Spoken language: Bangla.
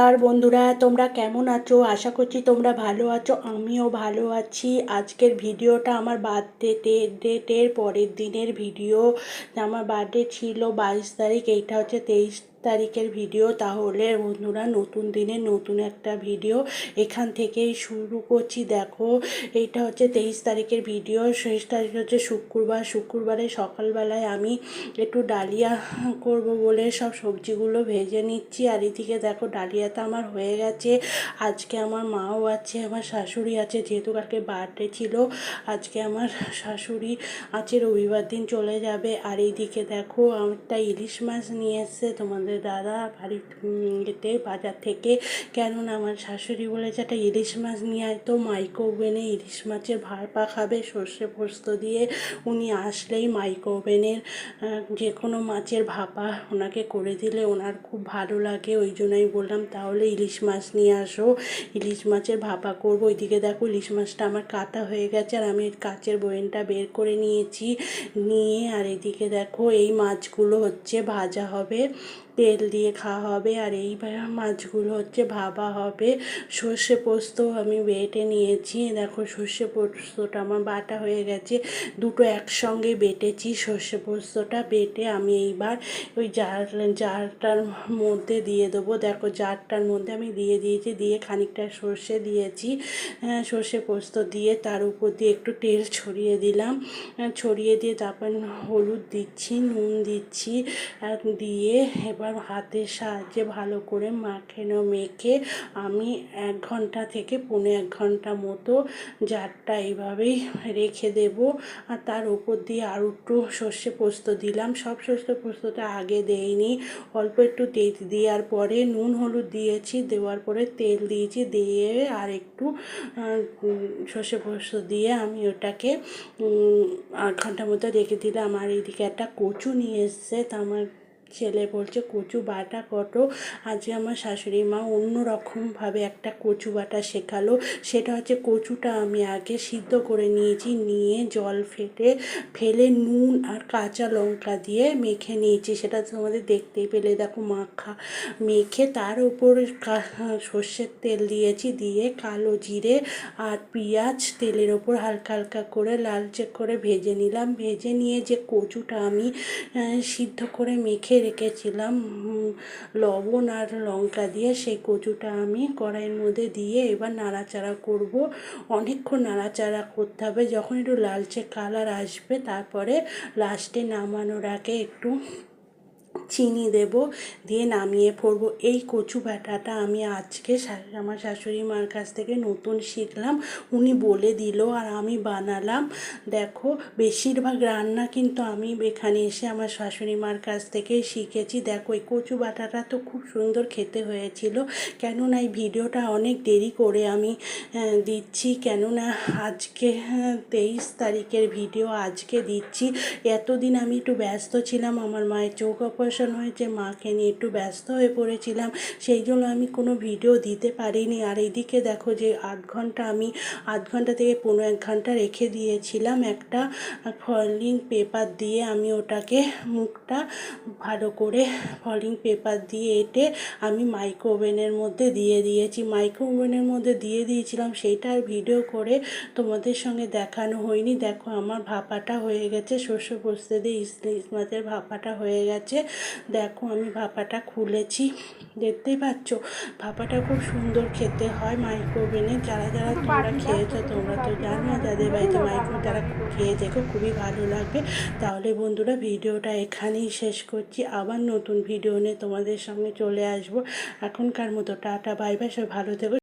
নমস্কার বন্ধুরা, তোমরা কেমন আছো? আশা করছি তোমরা ভালো আছো, আমিও ভালো আছি। আজকের ভিডিওটা আমার বার্থডে ডেটের পরের দিনের ভিডিও আমার বার্থডে ছিল বাইশ তারিখ, এইটা হচ্ছে তেইশ তারিখের ভিডিও, তাহলে বন্ধুরা নতুন দিনে নতুন একটা ভিডিও এখান থেকেই শুরু করছি। দেখো, এইটা হচ্ছে তেইশ তারিখের ভিডিও শেষ তারিখ হচ্ছে শুক্রবার। শুক্রবারে সকালবেলায় আমি একটু ডালিয়া করব বলে সব সবজিগুলো ভেজে নিচ্ছি। আর এদিকে দেখো ডালিয়াটা আমার হয়ে গেছে। আজকে আমার মাও আছে, আমার শাশুড়ি আছে, যেহেতু কালকে বার্থডে ছিল, আজকে আমার শাশুড়ি আছে রবিবার দিন চলে যাবে। আর এইদিকে দেখো একটা ইলিশ মাছ নিয়ে এসছে তোমাদের দাদা বাড়িতে বাজার থেকে, কেননা আমার শাশুড়ি বলেছে একটা ইলিশ মাছ নিয়ে আয় তো মাইক্রো ওভেনে ইলিশ মাছের ভাপা খাবে, সর্ষে পোস্ত দিয়ে উনি আসলেই মাইক্রো ওভেনের যে কোনো মাছের ভাপা ওনাকে করে দিলে ওনার খুব ভালো লাগে, ওই জন্যই বললাম, তাহলে ইলিশ মাছ নিয়ে আসো, ইলিশ মাছের ভাপা করব, ওইদিকে দেখো ইলিশ মাছটা আমার কাটা হয়ে গেছে আর আমি কাচের বয়েনটা বের করে নিয়েছি, নিয়ে আর এদিকে দেখো এই মাছগুলো হচ্ছে ভাজা হবে তেল দিয়ে খাওয়া হবে আর এই মাছগুলো হচ্ছে ভাবা হবে। সর্ষে পোস্ত আমি বেটে নিয়েছি। দেখো সর্ষে পোস্তটা আমার বাটা হয়ে গেছে। দুটো একসঙ্গে বেটেছি সর্ষে পোস্তটা। বেটে আমি এইবার ওই জার জারটার মধ্যে দিয়ে দেবো। দেখো জারটার মধ্যে আমি দিয়ে দিয়েছি। দিয়ে খানিকটা সর্ষে দিয়েছি। হ্যাঁ, সর্ষে পোস্ত দিয়ে তার উপর দিয়ে একটু তেল ছড়িয়ে দিলাম। ছড়িয়ে দিয়ে তারপর হলুদ দিচ্ছি নুন দিচ্ছি দিয়ে এবার এবার হাতের সাহায্যে ভালো করে মাখানো মেখে আমি এক ঘণ্টা থেকে পৌনে এক ঘণ্টা মতো জারটা এইভাবেই রেখে দেব। আর তার উপর দিয়ে আর একটু সর্ষে পোস্ত দিলাম। সব সর্ষে পোস্তটা আগে দেইনি। অল্প একটু তেল দেওয়ার পরে নুন, হলুদ দিয়েছি। দেওয়ার পরে তেল দিয়েছি। দিয়ে আর একটু সর্ষে পোস্ত দিয়ে আমি ওটাকে আধ ঘণ্টা মতো রেখে দিলাম। আর এইদিকে একটা কচু নিয়ে এসছে। তা আমার ছেলে বলছে, কচু বাটা কটো? আজকে আমার শাশুড়ি মা অন্য রকমভাবে একটা কচু বাটা শেখালো। সেটা হচ্ছে কচুটা আমি আগে সিদ্ধ করে নিয়েছি, নিয়ে জল ফেটে ফেলে নুন আর কাঁচা লঙ্কা দিয়ে মেখে নিয়েছি। সেটা তোমাদের দেখতেই পেলে। দেখো মাখা, মেখে তার উপর সর্ষের তেল দিয়েছি, দিয়ে কালো জিরে আর পেঁয়াজ তেলের ওপর হালকা হালকা করে লালচে করে ভেজে নিলাম। ভেজে নিয়ে যে কচুটা আমি সিদ্ধ করে মেখে রেখেছিলাম। লবণ আর লঙ্কা দিয়ে সেই কচুটা আমি কড়াইয়ের মধ্যে দিয়ে এবার নাড়াচাড়া করব। অনেকক্ষণ নাড়াচাড়া করতে হবে, যখন একটু লালচে কালার আসবে, তারপরে লাস্টে নামানোর আগে একটু চিনি দেব, দিয়ে নামিয়ে পড়ব। এই কচু বাটাটা আমি আজকে আমার শাশুড়ি মার কাছ থেকে নতুন শিখলাম। উনি বলে দিল আর আমি বানালাম। দেখো, বেশিরভাগ রান্না কিন্তু আমি এখানে এসে আমার শাশুড়ি মার কাছ থেকেই শিখেছি। দেখো, এই কচু বাটাটা তো খুব সুন্দর খেতে হয়েছিল। কেননা এই ভিডিওটা অনেক দেরি করে আমি দিচ্ছি। কেননা আজকে তেইশ তারিখের ভিডিও আজকে দিচ্ছি। এতদিন আমি একটু ব্যস্ত ছিলাম। আমার মায়ের চৌক অপারেশন হয়েছে মাকে নিয়ে একটু ব্যস্ত হয়ে পড়েছিলাম, সেই জন্য আমি কোনো ভিডিও দিতে পারিনি। আর এদিকে দেখো যে আধ ঘণ্টা আমি আধ ঘণ্টা থেকে পনেরো এক ঘণ্টা রেখে দিয়েছিলাম একটা ফলিং পেপার দিয়ে আমি ওটাকে মুখটা ভালো করে ফলিং পেপার দিয়ে এটে আমি মাইক্রো ওভেনের মধ্যে দিয়ে দিয়েছি। মাইক্রো ওভেনের মধ্যে দিয়ে দিয়েছিলাম সেইটার ভিডিও করে তোমাদের সঙ্গে দেখানো হয়নি। দেখো আমার ভাপাটা হয়ে গেছে, শস্য পোস্তে দিয়ে ইলিশ মাছের ভাপাটা হয়ে গেছে। দেখো আমি ভাপাটা খুলেছি দেখতেই পাচ্ছ? ভাপাটা খুব সুন্দর খেতে হয় মাইক্রো ওভেনে যারা যারা তোমরা খেয়েছো তোমরা তো জানো যাদের বাড়িতে মাইক্রো তারা খেয়ে দেখো খুবই ভালো লাগবে। তাহলে বন্ধুরা ভিডিওটা এখানেই শেষ করছি। আবার নতুন ভিডিও নিয়ে তোমাদের সঙ্গে চলে আসব। এখনকার মতো টাটা বাই বাই সব ভালো থেকো।